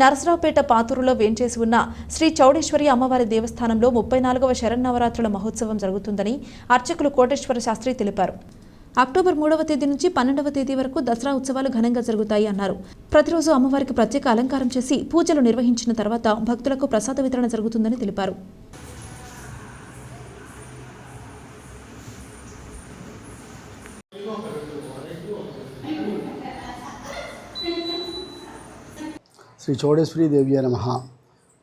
నరసరావుపేట పాతూరులో వేంచేసి ఉన్న శ్రీ చౌడేశ్వరి అమ్మవారి దేవస్థానంలో ముప్పై నాలుగవ శరన్నవరాత్రుల మహోత్సవం జరుగుతుందని అర్చకులు కోటేశ్వర శాస్త్రి తెలిపారు. అక్టోబర్ మూడవ తేదీ నుంచి పన్నెండవ తేదీ వరకు దసరా ఉత్సవాలు ఘనంగా జరుగుతాయి అన్నారు. ప్రతిరోజు అమ్మవారికి ప్రత్యేక అలంకారం చేసి పూజలు నిర్వహించిన తర్వాత భక్తులకు ప్రసాద వితరణ జరుగుతుందని తెలిపారు. శ్రీ చోడేశ్వరి దేవి నమ.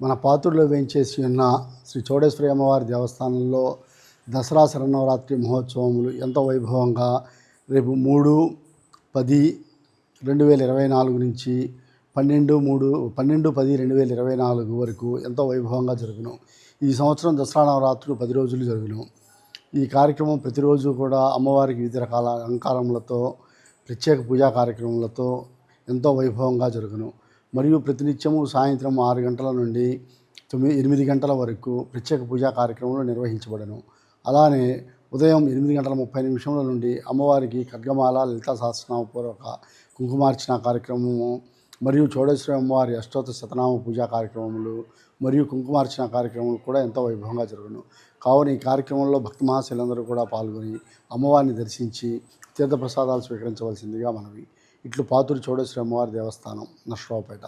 మన పాత్రలో వేయించేసి ఉన్న శ్రీ చోడేశ్వరి అమ్మవారి దేవస్థానంలో దసరా శరణవరాత్రి మహోత్సవములు ఎంతో వైభవంగా రేపు మూడు పది రెండు వేల ఇరవై నాలుగు నుంచి పన్నెండు మూడు పన్నెండు పది రెండు వేల ఇరవై నాలుగు వరకు ఎంతో వైభవంగా జరుగును. ఈ సంవత్సరం దసరా నవరాత్రులు పది రోజులు జరుగును. ఈ కార్యక్రమం ప్రతిరోజు కూడా అమ్మవారికి వివిధ రకాల అలంకారములతో ప్రత్యేక పూజా కార్యక్రమాలతో ఎంతో వైభవంగా జరుగును. మరియు ప్రతినిత్యము సాయంత్రం ఆరు గంటల నుండి తొమ్మిది ఎనిమిది గంటల వరకు ప్రత్యేక పూజా కార్యక్రమాలు నిర్వహించబడను. అలానే ఉదయం ఎనిమిది గంటల ముప్పై నిమిషముల నుండి అమ్మవారికి ఖడ్గమాల లలితా సహస్రనామపూర్వక కుంకుమార్చన కార్యక్రమము మరియు చోడేశ్వరి అమ్మవారి అష్టోత్తర శతనామ పూజా కార్యక్రమములు మరియు కుంకుమార్చన కార్యక్రమాలు కూడా ఎంతో వైభవంగా జరుగును. కావున ఈ కార్యక్రమంలో భక్త మహాశైలందరూ కూడా పాల్గొని అమ్మవారిని దర్శించి తీర్థప్రసాదాలు స్వీకరించవలసిందిగా మనవి. ఇట్లు పాతురు చౌడేశ్వరి అమ్మవారి దేవస్థానం నష్టరావుపేట